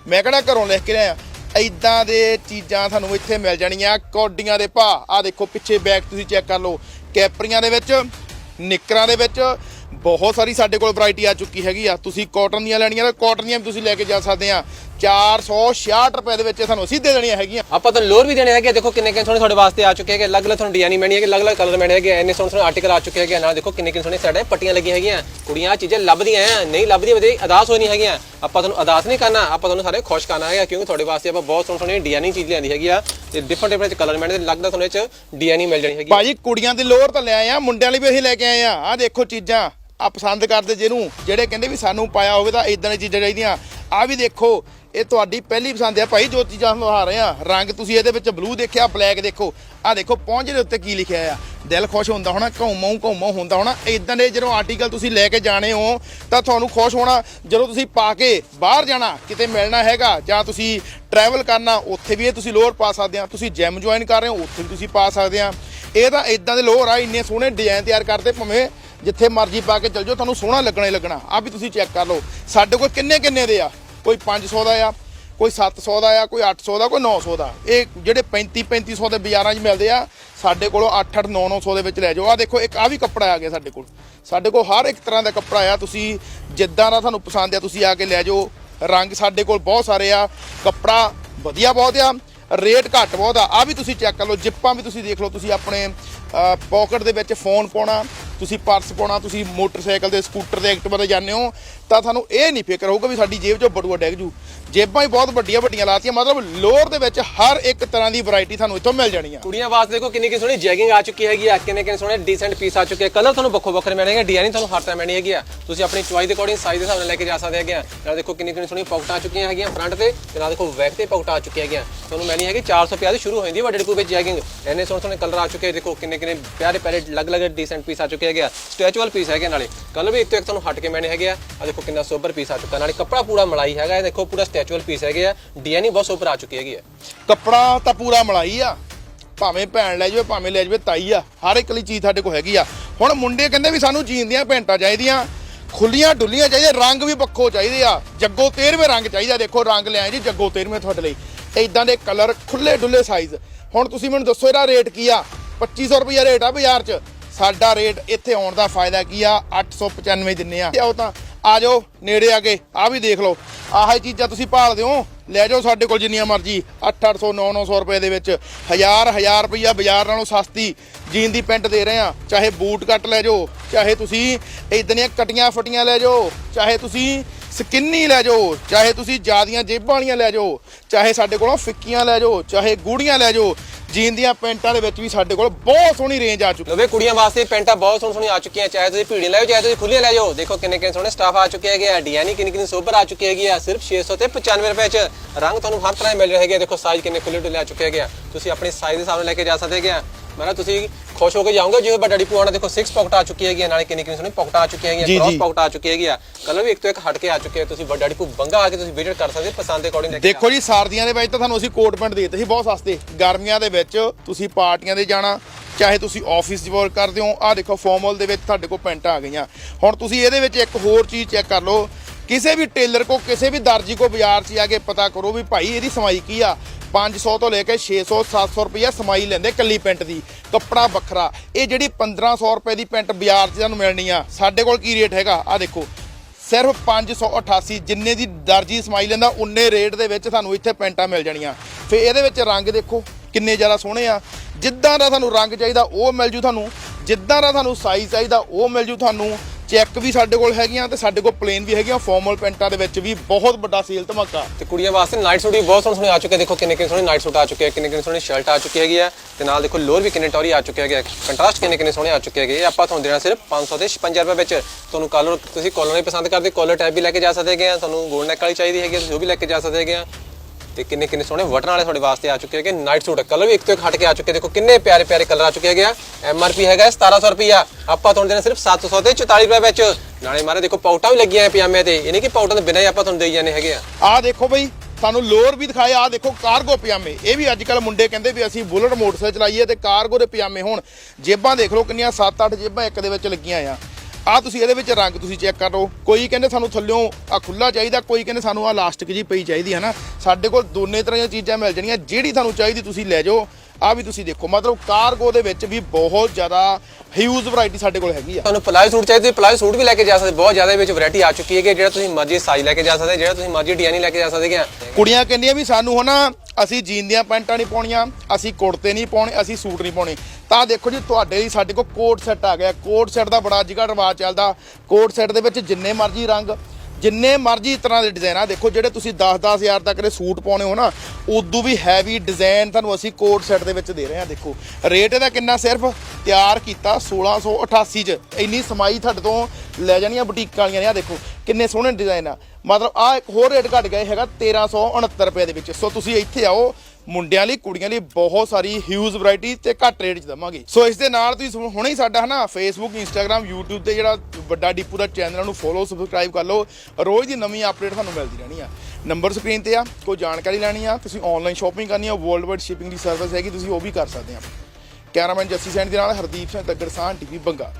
Speaker 1: ਮੈਂ ਕਿਹੜਾ ਘਰੋਂ ਲਿਖ ਕੇ ਲਿਆ ਇਦਾਂ ਦੇ ਚੀਜ਼ਾਂ ਤੁਹਾਨੂੰ ਇੱਥੇ ਮਿਲ ਜਾਣੀਆਂ। ਕੌਡੀਆਂ ਦੇ ਭਾ ਆ ਦੇਖੋ, ਪਿੱਛੇ ਬੈਗ ਤੁਸੀਂ ਚੈੱਕ ਕਰ ਲਓ। ਕੈਪਰੀਆਂ ਦੇ ਵਿੱਚ, ਨਿੱਕਰਾਂ ਦੇ ਵਿੱਚ, ਬਹੁਤ ਸਾਰੀ ਸਾਡੇ ਕੋਲ ਵੈਰਾਈਟੀ ਆ ਚੁੱਕੀ ਹੈਗੀ ਆ। ਤੁਸੀਂ ਕਾਟਨ ਦੀਆਂ ਲੈਣੀਆਂ ਤਾਂ ਕਾਟਨ ਦੀਆਂ ਵੀ ਤੁਸੀਂ ਲੈ ਕੇ ਜਾ ਸਕਦੇ ਆ। 466 ਰੁਪਏ ਦੇ ਵਿੱਚ ਇਹ ਤੁਹਾਨੂੰ ਅਸੀਂ ਦੇ ਦੇਣੀਆਂ ਹੈਗੀਆਂ।
Speaker 2: ਆਪਾਂ ਤੁਹਾਨੂੰ ਲੋਰ ਵੀ ਦੇਣੇ ਹੈਗੇ ਦੇਖੋ ਕਿੰਨੇ ਕਿੰਨੇ ਸੋਹਣੇ ਤੁਹਾਡੇ ਵਾਸਤੇ ਆ ਚੁੱਕੇ ਹੈਗੇ ਅਲੱਗ ਅਲੱਗ ਤੁਹਾਨੂੰ ਡਿਜ਼ਾਈਨ ਮੈਣੀ ਹੈਗੇ ਅਲੱਗ ਅਲੱਗ ਕਲਰ ਮੈਣੇ ਹੈਗੇ ਇੰਨੇ ਸੋਹਣੇ ਸੋਹਣੇ ਆਰਟੀਕਲ ਆ ਚੁੱਕੇ ਹੈਗੇ ਨਾਲ ਦੇਖੋ ਕਿੰਨੇ ਕਿੰਨੇ ਸੋਹਣੇ ਸਾਡੇ ਪੱਟੀਆਂ ਲੱਗੀਆਂ ਹੈਗੀਆਂ। ਕੁੜੀਆਂ ਆ ਚੀਜ਼ਾਂ ਲੱਭਦੀਆਂ ਆ। ਨਹੀਂ ਲੱਭਦੀਆਂ ਵਧੇ ਅਦਾਸ ਹੋਈ ਨਹੀਂ ਹੈਗੀਆਂ। ਆਪਾਂ ਤੁਹਾਨੂੰ ਅਦਾਸ ਨਹੀਂ ਕਰਨਾ। ਆਪਾਂ ਤੁਹਾਨੂੰ ਸਾਰੇ ਖੁਸ਼ ਕਰਨਾ ਹੈਗਾ ਕਿਉਂਕਿ ਤੁਹਾਡੇ ਵਾਸਤੇ ਆਪਾਂ ਬਹੁਤ ਸੋਹਣੇ ਸੋਹਣੇ ਡਿਜ਼ਾਈਨਿੰਗ ਚੀਜ਼ ਲਿਆਂਦੀ ਹੈਗੀ ਆ। ਤੇ ਡਿਫਰੈਂਟ ਡਿਫਰੈਂਟ ਕਲਰ ਮੈਣੇ ਤੇ ਲੱਗਦਾ ਤੁਹਾਨੂੰ ਇਹ ਚ ਡਿਜ਼ਾਈਨਿੰਗ ਮਿਲ ਜਾਣੀ ਹੈਗੀ
Speaker 1: ਭਾਜੀ ਕੁੜੀਆਂ ਦੀ ਲੋਰ ਤਾਂ ਲੈ ਆਏ ਆ। ਮੁੰਡਿਆਂ ਲਈ ਵੀ ਅਸੀਂ ਲੈ ਕੇ ਆਏ ਆ। ਆ ਦੇਖੋ ਚੀਜ਼ਾਂ। ਆ ਪਸੰਦ ਕਰਦੇ ਜਿਹਨੂੰ ਜਿਹੜੇ ਕਹਿੰਦੇ ਵੀ ਸਾਨੂੰ ਪਾਇਆ ਹੋਵੇ ਤਾਂ ਇਦਾਂ ਦੀ ਚੀਜ਼ਾਂ ਚਾਹੀਦੀਆਂ। ਆ ਵੀ ਦੇਖੋ। ਇਹ ਤੁਹਾਡੀ ਪਹਿਲੀ ਪਸੰਦ ਆ ਭਾਈ, ਜੋ ਚੀਜ਼ਾਂ ਤੁਹਾਨੂੰ ਰਹੇ ਆ। ਰੰਗ ਤੁਸੀਂ ਇਹਦੇ ਵਿੱਚ ਬਲੂ ਦੇਖਿਆ ਬਲੈਕ ਦੇਖੋ। ਆ ਦੇਖੋ ਪਹੁੰਚ ਦੇ ਉੱਤੇ ਕੀ ਲਿਖਿਆ ਆ? ਦਿਲ ਖੁਸ਼ ਹੁੰਦਾ ਹੋਣਾ, ਘੁੰਮੋਂ ਘੁੰਮੋਂ ਹੁੰਦਾ ਹੋਣਾ। ਇਦਾਂ ਦੇ ਜਦੋਂ ਆਰਟੀਕਲ ਤੁਸੀਂ ਲੈ ਕੇ ਜਾਣੇ ਹੋ, ਤਾਂ ਤੁਹਾਨੂੰ ਖੁਸ਼ ਹੋਣਾ। ਜਦੋਂ ਤੁਸੀਂ ਪਾ ਕੇ ਬਾਹਰ ਜਾਣਾ, ਕਿਤੇ ਮਿਲਣਾ ਹੈਗਾ, ਜਾਂ ਤੁਸੀਂ ਟਰੈਵਲ ਕਰਨਾ, ਉੱਥੇ ਵੀ ਇਹ ਤੁਸੀਂ ਲੋਅਰ ਪਾ ਸਕਦੇ ਆ। ਤੁਸੀਂ ਜਿਮ ਜੁਆਇਨ ਕਰ ਰਹੇ ਹੋ, ਉੱਥੇ ਵੀ ਤੁਸੀਂ ਪਾ ਸਕਦੇ ਆ। ਇਹ ਤਾਂ ਇਦਾਂ ਦੇ ਲੋਅਰ ਆ, ਇੰਨੇ ਸੋਹਣੇ ਡਿਜ਼ਾਈਨ ਤਿਆਰ ਕਰਦੇ, ਭਾਵੇਂ ਜਿੱਥੇ ਮਰਜ਼ੀ ਪਾ ਕੇ ਚੱਲ ਜਾਓ, ਤੁਹਾਨੂੰ ਸੋਹਣਾ ਲੱਗਣਾ ਹੀ ਲੱਗਣਾ। ਆ ਵੀ ਤੁਸੀਂ ਚੈੱਕ ਕਰ ਲਓ। ਸਾਡੇ ਕੋਲ ਕਿੰਨੇ ਕਿੰਨੇ ਦੇ ਆ? ਕੋਈ 500 ਦਾ ਆ, ਕੋਈ 700 ਦਾ ਆ, ਕੋਈ 800 ਦਾ, ਕੋਈ 900 ਦਾ। ਇਹ ਜਿਹੜੇ 35 3500 ਦੇ ਬਾਜ਼ਾਰਾਂ 'ਚ ਮਿਲਦੇ ਆ, ਸਾਡੇ ਕੋਲੋਂ 8 8 9 900 ਦੇ ਵਿੱਚ ਲੈ ਜਾਓ। ਆ ਦੇਖੋ, ਇੱਕ ਆ ਵੀ ਕੱਪੜਾ ਆ ਗਿਆ ਸਾਡੇ ਕੋਲ। ਸਾਡੇ ਕੋਲ ਹਰ ਇੱਕ ਤਰ੍ਹਾਂ ਦਾ ਕੱਪੜਾ ਆ। ਤੁਸੀਂ ਜਿੱਦਾਂ ਦਾ ਤੁਹਾਨੂੰ ਪਸੰਦ ਆ, ਤੁਸੀਂ ਆ ਕੇ ਲੈ ਜਾਓ। ਰੰਗ ਸਾਡੇ ਕੋਲ ਬਹੁਤ ਸਾਰੇ ਆ। ਕੱਪੜਾ ਵਧੀਆ ਬਹੁਤ ਆ। ਰੇਟ ਘੱਟ ਬਹੁਤ ਆ। ਆ ਵੀ ਤੁਸੀਂ ਚੈੱਕ ਕਰ ਲਓ, ਜਿੱਪਾਂ ਵੀ ਤੁਸੀਂ ਦੇਖ ਲਓ, ਤੁਸੀਂ ਆਪਣੇ ਪਾਕਟ ਦੇ ਵਿੱਚ ਫੋਨ ਪਾਉਣਾ, ਤੁਸੀਂ ਪਰਸ ਪਾਉਣਾ, ਤੁਸੀਂ ਮੋਟਰਸਾਈਕਲ ਦੇ ਸਕੂਟਰ ਦੇ ਐਕਟਿਵਾ ਤੇ ਜਾਂਦੇ ਹੋ, ਤਾਂ ਤੁਹਾਨੂੰ ਇਹ ਨਹੀਂ ਫਿਕਰ ਹੋਊਗਾ ਵੀ ਸਾਡੀ ਜੇਬ 'ਚੋਂ ਬੜੂਆ ਡਿੱਗ ਜੂ। ਜੇਬਾਂ ਹੀ ਬਹੁਤ ਵੱਡੀਆਂ ਵੱਡੀਆਂ ਲਾਤੀਆਂ। ਮਤਲਬ ਲੋਅਰ ਦੇ ਵਿੱਚ ਹਰ ਇੱਕ ਤਰ੍ਹਾਂ ਦੀ ਵੈਰਾਈਟੀ ਤੁਹਾਨੂੰ ਇੱਥੋਂ ਮਿਲ ਜਾਣੀ ਆ।
Speaker 2: ਕੁੜੀਆਂ ਵਾਸਤੇ ਦੇਖੋ ਕਿੰਨੀ ਕਿੰਨੀ ਸੋਹਣੀ ਜੈਗਿੰਗ ਆ ਚੁੱਕੀ ਹੈਗੀ ਆ, ਕਿੰਨੇ ਕਿੰਨੇ ਸੋਹਣੇ ਡੀਸੈਂਟ ਪੀਸ ਆ ਚੁੱਕੇ ਕਲਰ ਤੁਹਾਨੂੰ ਵੱਖੋ ਵੱਖਰੇ ਮਿਲਣਗੇ ਡਿਜ਼ਾਈਨ ਤੁਹਾਨੂੰ ਹਰ ਤਰ੍ਹਾਂ ਮਿਲਣੀ ਹੈਗੀ ਆ। ਤੁਸੀਂ ਆਪਣੀ ਚੁਆਇਸ ਦੇ ਅਕੋਰਡਿੰਗ ਸਾਈਜ਼ ਦੇ ਹਿਸਾਬ ਨਾਲ ਲੈ ਕੇ ਜਾ ਸਕਦੇ ਹੈਗੇ ਆ। ਨਾਲ ਦੇਖੋ ਕਿੰਨੀ ਕਿੰਨੀ ਸੋਹਣੀ ਪਾਕਟਾਂ ਆ ਚੁੱਕੀਆਂ ਹੈਗੀਆਂ ਫਰੰਟ ਤੇ ਤੇ ਨਾਲ ਦੇਖੋ ਬੈਕ ਤੇ ਪਾਕਟਾਂ ਆ ਚੁੱਕੀਆਂ ਹੈਗੀਆਂ। ਤੁਹਾਨੂੰ ਮਿਲਣੀ ਹੈਗੀ 450 ਦੀ ਸ਼ੁਰੂ ਹੋ ਜਾਂਦੀ ਹੈ ਵੱਡੇ ਡਿਪੂ ਵਿੱਚ ਜੈਗਿੰਗ ਇੰਨੇ ਸੋਹਣੇ ਸੋਹਣੇ ਕਲਰ ਆ ਚੁੱਕੇ ਦੇਖੋ ਕਿੰਨੇ ਕਿੰਨੇ ਪਿਆਰੇ ਪਿਆਰੇ ਅਲੱਗ-ਅਲੱਗ ਡੀਸੈਂਟ ਪੀਸ ਆ ਚੁੱਕੇ ਹੈਗੇ ਆ। ਸਟੈਚੂਅਲ ਪੀਸ ਹੈਗੇ ਨਾਲੇ। ਕਲਰ ਵੀ ਇੱਕ ਤੋਂ ਇੱਕ ਤੁਹਾਨੂੰ ਹਟ ਕੇ ਮਿਲਣੇ ਹੈਗੇ ਆ। ਆ ਦੇਖੋ ਕਿੰਨਾ ਸੋਬਰ ਪੀਸ ਆ ਚੁੱਕਾ। ਨਾਲੇ ਕੱਪੜਾ ਪੂਰਾ ਮਲਾਈ ਹੈਗਾ, ਇਹ ਦੇਖੋ ਪੂਰਾ ਸਟੈਚੂਅਲ ਪੀਸ ਹੈਗੇ ਆ ਡਿਜ਼ਾਈਨ ਬਹੁਤ ਸੋਬਰ ਆ ਚੁੱਕੀ ਹੈਗੀ ਆ।
Speaker 1: ਕੱਪੜਾ ਤਾਂ ਪੂਰਾ ਮਲਾਈ ਆ, ਭਾਵੇਂ ਭੈਣ ਲੈ ਜਾਵੇ, ਭਾਵੇਂ ਲੈ ਜਾਵੇ, ਤਾਈ ਆ, ਹਰ ਇੱਕ ਲਈ ਚੀਜ਼ ਸਾਡੇ ਕੋਲ ਹੈਗੀ ਆ। ਹੁਣ ਮੁੰਡੇ ਕਹਿੰਦੇ ਵੀ ਸਾਨੂੰ ਜੀਨ ਦੀਆਂ ਪੈਂਟਾਂ ਚਾਹੀਦੀਆਂ, ਖੁੱਲੀਆਂ ਡੁੱਲੀਆਂ ਚਾਹੀਦੀਆਂ, ਰੰਗ ਵੀ ਪੱਖੋ ਚਾਹੀਦੇ ਆ, ਜੱਗੋ 13ਵੇਂ ਰੰਗ ਚਾਹੀਦਾ, ਦੇਖੋ ਰੰਗ ਲਿਆਏ ਜੀ, ਜੱਗੋ 13ਵੇਂ ਤੁਹਾਡੇ ਲਈ। ਇਦਾਂ ਦੇ ਕਲਰ ਖੁੱਲੇ ਡੁੱਲੇ ਸਾਈਜ਼ ਹੁਣ ਤੁਸੀਂ ਮੈਨੂੰ ਦੱਸੋ ਇਹਦਾ ਰੇਟ ਕੀ ਆ? 2500 ਰੁਪਏ ਰੇਟ ਆ ਬਾਜ਼ਾਰ 'ਚ। ਸਾਡਾ ਰੇਟ ਇੱਥੇ ਆਉਣ ਦਾ ਫਾਇਦਾ ਕੀ ਆ? 895 ਦਿੰਨੇ ਆ। ਆਓ ਤਾਂ ਆ ਜਾਓ ਨੇੜੇ ਆ ਕੇ ਆ ਵੀ ਦੇਖ ਲਓ। ਆਹ ਹੀ ਚੀਜ਼ਾਂ ਤੁਸੀਂ ਭਾਲਦੇ ਹੋ ਲੈ ਜਾਓ ਸਾਡੇ ਕੋਲ ਜਿੰਨੀਆਂ ਮਰਜ਼ੀ 8-800 9-900 ਰੁਪਏ ਦੇ ਵਿੱਚ। ਹਜ਼ਾਰ ਹਜ਼ਾਰ ਰੁਪਈਆ ਬਾਜ਼ਾਰ ਨਾਲੋਂ ਸਸਤੀ ਜੀਨ ਦੀ ਪੈਂਟ ਦੇ ਰਹੇ ਆ ਚਾਹੇ ਬੂਟ ਕੱਟ ਲੈ ਜਾਓ, ਚਾਹੇ ਤੁਸੀਂ ਇਦਾਂ ਦੀਆਂ ਕਟੀਆਂ ਫਟੀਆਂ ਲੈ ਜਾਓ, ਚਾਹੇ ਤੁਸੀਂ ਸਕਿੰਨੀ ਲੈ ਜਾਓ, ਚਾਹੇ ਤੁਸੀਂ ਜਿਆਦੀਆਂ ਜੇਬਾਂ ਵਾਲੀਆਂ ਲੈ ਜਾਓ, ਚਾਹੇ ਸਾਡੇ ਕੋਲੋਂ ਫਿੱਕੀਆਂ ਲੈ ਜਾਓ, ਚਾਹੇ ਗੂੜੀਆਂ ਲੈ ਜਾਓ ਜੀਨ ਦੀਆਂ ਪੈਂਟਾਂ ਦੇ ਵਿੱਚ ਵੀ ਸਾਡੇ ਕੋਲ ਬਹੁਤ ਸੋਹਣੀ ਰੇਂਜ ਆ ਚੁੱਕੀ
Speaker 2: ਲਵੇ ਕੁੜੀਆਂ ਵਾਸਤੇ ਪੈਂਟਾਂ ਬਹੁਤ ਸੋਹਣੀ ਸੋਹਣੀ ਆ ਚੁੱਕੀਆਂ, ਚਾਹੇ ਤੁਸੀਂ ਭੀੜੀ ਲੈ ਜਾਓ, ਚਾਹੇ ਤੁਸੀਂ ਖੁੱਲੀਆਂ ਲੈ ਜਾਓ। ਦੇਖੋ ਕਿੰਨੇ ਕਿੰਨੇ ਸੋਹਣੇ ਸਟਾਫ ਆ ਚੁੱਕੇ ਹੈਗੇ ਆ ਡਿਜ਼ਾਈਨਿੰਗ ਕਿੰਨੀ ਕਿੰਨੀ ਸੋਬਰ ਆ ਚੁੱਕੀ ਹੈਗੀ ਆ, ਸਿਰਫ 600 ਤੇ 95 ਰੁਪਏ ਚ ਰੰਗ ਤੁਹਾਨੂੰ ਹਰ ਤਰ੍ਹਾਂ ਮਿਲ ਰਹੇ ਹੈਗੇ ਦੇਖੋ ਸਾਈਜ਼ ਕਿੰਨੇ ਖੁੱਲੇ ਡੁੱਲੇ ਆ ਚੁੱਕੇ ਹੈਗੇ ਆ। ਤੁਸੀਂ ਆਪਣੇ ਸਾਈਜ਼ ਦੇ ਹਿਸਾਬ ਨਾਲ ਲੈ ਕੇ ਜਾ ਸਕਦੇ ਹੈਗੇ ਆ। ਮੈਂ ਤੁਸੀਂ ਖੁਸ਼ ਹੋ ਕੇ ਜਾਓਗੇ? ਜਿਵੇਂ ਵੱਡਾ ਡਿਪੂ ਆਣਾ ਦੇਖੋ 6 ਪਾਕਟ ਆ ਚੁੱਕੀ ਹੈਗੀ ਆ ਨਾਲੇ ਕਿੰਨੀ ਕਿੰਨੀ ਸੋਹਣੀ ਪਾਕਟ ਆ ਚੁੱਕੀ ਹੈਗੀ ਆ ਕ੍ਰਾਸ। ਪਾਕਟ ਆ ਚੁੱਕੀ ਹੈਗੀ ਆ। ਕਲਰ ਵੀ ਇੱਕ ਤੋਂ ਇੱਕ ਹਟ ਕੇ ਆ ਚੁੱਕੇ ਆ ਤੁਸੀਂ ਵੱਡਾ ਡਿਪੂ ਬੰਗਾ ਆ ਕੇ ਤੁਸੀਂ ਵਿਜ਼ਿਟ ਕਰ ਸਕਦੇ ਪਸੰਦ ਦੇ ਅਕੋਰਡਿੰਗ
Speaker 1: ਦੇਖੋ ਜੀ ਸਰਦੀਆਂ ਦੇ ਵਿੱਚ ਤਾਂ ਤੁਹਾਨੂੰ ਅਸੀਂ ਕੋਟ ਪੈਂਟ ਦੇ ਦਿੱਤੇ ਸੀ ਬਹੁਤ ਸਸਤੇ। ਗਰਮੀਆਂ ਦੇ ਵਿੱਚ ਤੁਸੀਂ ਪਾਰਟੀਆਂ ਦੇ ਜਾਣਾ ਚਾਹੇ ਤੁਸੀਂ ਆਫਿਸ 'ਚ ਵਰਕ ਕਰਦੇ ਹੋ ਆਹ ਦੇਖੋ ਫਾਰਮਲ ਦੇ ਵਿੱਚ ਤੁਹਾਡੇ ਕੋਲ ਪੈਂਟਾਂ ਆ ਗਈਆਂ। ਹੁਣ ਤੁਸੀਂ ਇਹਦੇ ਵਿੱਚ ਇੱਕ ਹੋਰ ਚੀਜ਼ ਚੈੱਕ ਕਰ ਲਓ ਕਿਸੇ ਵੀ ਟੇਲਰ ਕੋ ਕਿਸੇ ਵੀ ਦਰਜੀ ਕੋ ਬਾਜ਼ਾਰ 'ਚ ਜਾ ਕੇ ਪਤਾ ਕਰੋ ਵੀ ਭਾਈ ਇਹਦੀ ਸਮਾਈ ਕੀ ਆ? 500 ਤੋਂ ਲੈ ਕੇ 600 700 ਰੁਪਇਆ ਸਮਾਈ ਲੈਂਦੇ ਕੱਲੀ ਪੈਂਟ ਦੀ। ਕੱਪੜਾ ਵੱਖਰਾ। ਇਹ ਜਿਹੜੀ 1500 ਰੁਪਏ ਦੀ ਪੈਂਟ ਬਾਜ਼ਾਰ 'ਚ ਤੁਹਾਨੂੰ ਮਿਲਣੀ ਆ, ਸਾਡੇ ਕੋਲ ਕੀ ਰੇਟ ਹੈਗਾ? ਆ ਦੇਖੋ, ਸਿਰਫ 588 ਜਿੰਨੇ ਦੀ ਦਰਜੀ ਸਮਾਈ ਲੈਂਦਾ, ਉਨੇ ਰੇਟ ਦੇ ਵਿੱਚ ਤੁਹਾਨੂੰ ਇੱਥੇ ਪੈਂਟਾਂ ਮਿਲ ਜਾਣੀਆਂ। ਫਿਰ ਇਹਦੇ ਵਿੱਚ ਰੰਗ ਦੇਖੋ, ਕਿੰਨੇ ਜ਼ਿਆਦਾ ਸੋਹਣੇ ਆ। ਜਿੱਦਾਂ ਦਾ ਤੁਹਾਨੂੰ ਰੰਗ ਚਾਹੀਦਾ, ਉਹ ਮਿਲ ਜੂ ਤੁਹਾਨੂੰ। ਜਿੱਦਾਂ ਦਾ ਤੁਹਾਨੂੰ ਸਾਈਜ਼ ਚਾਹੀਦਾ, ਉਹ ਮਿਲ ਜੂ ਤੁਹਾਨੂੰ। ਚੈੱਕ ਵੀ ਸਾਡੇ ਕੋਲ ਹੈਗੀਆਂ ਤੇ ਸਾਡੇ ਕੋਲ ਪਲੇਨ ਵੀ ਹੈਗੀਆਂ। ਫਾਰਮਲ ਪੈਂਟਾਂ ਦੇ ਵਿੱਚ ਵੀ ਬਹੁਤ ਵੱਡਾ ਸੇਲ ਧਮਾਕਾ।
Speaker 2: ਤੇ ਕੁੜੀਆਂ ਵਾਸਤੇ ਨਾਈਟ ਸੂਟ ਵੀ ਬਹੁਤ ਸੋਹਣੇ ਸੋਹਣੇ ਆ ਚੁੱਕੇ ਦੇਖੋ ਕਿੰਨੇ ਕਿੰਨੇ ਸੋਹਣੇ ਨਾਈਟ ਸੂਟ ਆ ਚੁੱਕੇ ਆ ਕਿੰਨੇ ਕਿੰਨੇ ਸੋਹਣੇ ਸ਼ਰਟ ਆ ਚੁੱਕੀ ਹੈਗੀ ਆ। ਤੇ ਨਾਲ ਦੇਖੋ ਲੋਰ ਵੀ ਕਿੰਨੇ ਟੌਰੀ ਆ ਚੁੱਕੇ ਹੈਗੇ ਕੰਟਰਾਸਟ ਕਿੰਨੇ ਕਿੰਨੇ ਸੋਹਣੇ ਆ ਚੁੱਕੇ ਹੈਗੇ ਆਪਾਂ ਤੁਹਾਨੂੰ ਦੇਣਾ ਸਿਰਫ 500 ਤੇ 56 ਰੁਪਏ ਵਿੱਚ। ਤੁਹਾਨੂੰ ਕਲਰ ਤੁਸੀਂ ਕਾਲਰ ਵੀ ਪਸੰਦ ਕਰਦੇ ਕਾਲਰ ਟੈਪ ਵੀ ਲੈ ਕੇ ਜਾ ਸਕਦੇ ਹੈਗੇ ਆ। ਤੁਹਾਨੂੰ ਗੋਲਡ ਨੈਕ ਵਾਲੀ ਚਾਹੀਦੀ ਹੈਗੀ ਤੁਸੀਂ ਉਹ ਵੀ ਲੈ ਕੇ ਜਾ ਸਕਦੇ ਹੈਗੇ ਆ। ਤੇ ਕਿੰਨੇ ਕਿੰਨੇ ਸੋਹਣੇ ਵਟਣ ਵਾਲੇ ਤੁਹਾਡੇ ਵਾਸਤੇ ਆ ਚੁੱਕੇ ਹੈਗੇ ਨਾਈਟ ਸੂਟ ਕਲਰ ਵੀ ਇੱਕ ਤੋਂ ਇੱਕ ਹਟ ਕੇ ਆ ਚੁੱਕੇ ਦੇਖੋ ਕਿੰਨੇ ਪਿਆਰੇ ਪਿਆਰੇ ਕਲਰ ਆ ਚੁੱਕੇ ਹੈਗੇ ਆ। ਐਮਆਰਪੀ ਹੈਗਾ 1700 ਰੁਪਿਆ ਆਪਾਂ ਤੁਹਾਨੂੰ ਦੇਣਾ ਸਿਰਫ 700 ਤੇ 44 ਰੁਪਏ ਵਿੱਚ। ਨਾਲੇ ਮਾਰੇ ਦੇਖੋ ਪਾਉਟਾਂ ਵੀ ਲੱਗੀਆਂ ਆ ਪਜਾਮੇ ਤੇ। ਇਹ ਨਹੀਂ ਕਿ ਪਾਉਟਾਂ ਦੇ ਬਿਨਾਂ ਹੀ ਆਪਾਂ ਤੁਹਾਨੂੰ ਦੇਈ ਜਾਂਦੇ ਹੈਗੇ ਆ।
Speaker 1: ਆਹ ਦੇਖੋ ਬਈ, ਤੁਹਾਨੂੰ ਲੋਰ ਵੀ ਦਿਖਾਇਆ ਆਹ ਦੇਖੋ ਕਾਰਗੋ ਪਜਾਮੇ। ਇਹ ਵੀ ਅੱਜ ਕੱਲ ਮੁੰਡੇ ਕਹਿੰਦੇ ਵੀ ਅਸੀਂ ਬੁਲਟ ਮੋਟਰਸਾਈਕਲ ਚਲਾਈਏ ਤੇ ਕਾਰਗੋ ਦੇ ਪਜਾਮੇ ਹੋਣ। ਜੇਬਾਂ ਦੇਖ ਲਓ ਕਿੰਨੀਆਂ 7-8 ਜੇਬਾਂ ਇੱਕ ਦੇ ਵਿੱਚ ਲੱਗੀਆਂ ਆ ਆ ਤੁਸੀਂ ਇਹਦੇ ਵਿੱਚ ਰੰਗ ਤੁਸੀਂ ਚੈੱਕ ਕਰ। ਕੋਈ ਕਹਿੰਦੇ ਸਾਨੂੰ ਥੱਲਿਓਂ ਆ ਖੁੱਲਾ ਚਾਹੀਦਾ ਕੋਈ ਕਹਿੰਦੇ ਸਾਨੂੰ ਆ ਲਾਸਟਿਕ ਜੀ ਪਈ ਚਾਹੀਦੀ ਹੈ ਨਾ ਸਾਡੇ ਕੋਲ ਦੋਨੇ ਤਰ੍ਹਾਂ ਦੀਆਂ ਚੀਜ਼ਾਂ ਮਿਲ ਜਾਣੀਆਂ ਜਿਹੜੀ ਤੁਹਾਨੂੰ ਚਾਹੀਦੀ ਤੁਸੀਂ ਲੈ ਜਾਓ। ਆ ਵੀ ਤੁਸੀਂ ਦੇਖੋ ਮਤਲਬ ਕਾਰਗੋ ਦੇ ਵਿੱਚ ਵੀ ਬਹੁਤ ਜ਼ਿਆਦਾ ਹਿਊਜ ਵੈਰਾਈਟੀ ਸਾਡੇ ਕੋਲ ਹੈਗੀ ਆ।
Speaker 2: ਤੁਹਾਨੂੰ ਪਲਾਜੋ ਸੂਟ ਚਾਹੀਦੇ ਪਲਾਜੋ ਸੂਟ ਵੀ ਲੈ ਕੇ ਜਾ ਸਕਦੇ ਬਹੁਤ ਜ਼ਿਆਦਾ ਵਿੱਚ ਵੈਰਾਈਟੀ ਆ ਚੁੱਕੀ ਹੈ ਕਿ ਜਿਹੜਾ ਤੁਸੀਂ ਮਰਜ਼ੀ ਸਾਈਜ਼ ਲੈ ਕੇ ਜਾ ਸਕਦੇ ਜਿਹੜਾ ਤੁਸੀਂ ਮਰਜ਼ੀ ਡਿਜ਼ਾਈਨ ਲੈ ਕੇ ਜਾ ਸਕਦੇ ਆ।
Speaker 1: ਕੁੜੀਆਂ ਕਹਿੰਦੀਆਂ ਵੀ ਸਾਨੂੰ ਹਨਾ ਅਸੀਂ ਜੀਨ ਦੀਆਂ ਪੈਂਟਾਂ ਨਹੀਂ ਪਾਉਣੀਆਂ, ਅਸੀਂ ਕੁੜਤੇ ਨਹੀਂ ਪਾਉਣੇ, ਅਸੀਂ ਸੂਟ ਨਹੀਂ ਪਾਉਣੇ। ਤਾਂ ਦੇਖੋ ਜੀ, ਤੁਹਾਡੇ ਲਈ ਸਾਡੇ ਕੋਲ ਕੋਟ ਸੈੱਟ ਆ ਗਿਆ। ਕੋਟ ਸੈੱਟ ਦਾ ਬੜਾ ਅੱਜ ਕੱਲ੍ਹ ਰਿਵਾਜ ਚੱਲਦਾ। ਕੋਟ ਸੈੱਟ ਦੇ ਵਿੱਚ ਜਿੰਨੇ ਮਰਜ਼ੀ ਰੰਗ, ਜਿੰਨੇ ਮਰਜ਼ੀ ਤਰ੍ਹਾਂ ਦੇ ਡਿਜ਼ਾਈਨ ਆ ਦੇਖੋ, ਜਿਹੜੇ ਤੁਸੀਂ 10-10 ਹਜ਼ਾਰ ਤੱਕ ਦੇ ਸੂਟ ਪਾਉਣੇ ਹੋ ਨਾ, ਉਦੋਂ ਵੀ ਹੈਵੀ ਡਿਜ਼ਾਈਨ ਤੁਹਾਨੂੰ ਅਸੀਂ ਕੋਟ ਸੈੱਟ ਦੇ ਵਿੱਚ ਦੇ ਰਹੇ ਹਾਂ, ਦੇਖੋ। ਰੇਟ ਇਹਦਾ ਕਿੰਨਾ ਸਿਰਫ? ਤਿਆਰ ਕੀਤਾ 1688 ਚ। ਇੰਨੀ ਸਮਾਈ ਤੁਹਾਡੇ ਤੋਂ ਲੈ ਜਾਣੀਆਂ ਬੁਟੀਕ ਵਾਲੀਆਂ ਨੇ ਆ ਦੇਖੋ, ਕਿੰਨੇ ਸੋਹਣੇ ਡਿਜ਼ਾਈਨ ਆ। ਮਤਲਬ ਆ ਇੱਕ ਹੋਰ ਰੇਟ ਘਟ ਗਿਆ, ਇਹ ਹੈਗਾ 1369 ਰੁਪਏ ਦੇ ਵਿੱਚ। ਸੋ ਤੁਸੀਂ ਇੱਥੇ ਆਓ, ਮੁੰਡਿਆਂ ਲਈ, ਕੁੜੀਆਂ ਲਈ ਬਹੁਤ ਸਾਰੀ ਹਿਊਜ ਵੈਰਾਈਟੀ ਤੇ ਘੱਟ ਰੇਟ 'ਚ ਦਵਾਂਗੇ। ਸੋ ਇਸ ਦੇ ਨਾਲ ਤੁਸੀਂ ਹੁਣੇ ਹੀ ਸਾਡਾ ਹਨਾ ਫੇਸਬੁੱਕ ਇੰਸਟਾਗ੍ਰam YouTube ਤੇ ਜਿਹੜਾ ਵੱਡਾ ਡੀਪੂ ਦਾ ਚੈਨਲ ਨੂੰ ਫੋਲੋ ਸਬਸਕ੍ਰਾਈਬ ਕਰ ਲਓ। ਰੋਜ਼ ਦੀ ਨਵੀਂ ਅਪਡੇਟ ਤੁਹਾਨੂੰ ਮਿਲਦੀ ਰਹਿਣੀ ਆ। ਨੰਬਰ ਸਕਰੀਨ ਤੇ ਆ, ਕੋਈ ਜਾਣਕਾਰੀ ਲੈਣੀ ਆ, ਤੁਸੀਂ ਆਨਲਾਈਨ ਸ਼ਾਪਿੰਗ ਕਰਨੀ ਆ ਵਰਲਡ ਵਾਈਡ ਸ਼ਿਪਿੰਗ ਦੀ ਸਰਵਿਸ ਹੈਗੀ, ਤੁਸੀਂ ਉਹ ਵੀ ਕਰ ਸਕਦੇ ਆ। ਕੈਮਰਾਮੈਨ ਜੱਸੀ ਸੈਂਡ ਦੇ ਨਾਲ, ਹਰਦੀਪ ਸਿੰਘ, ਤੱਗੜ ਸਾਹ ਟੀਵੀ ਬੰਗਾ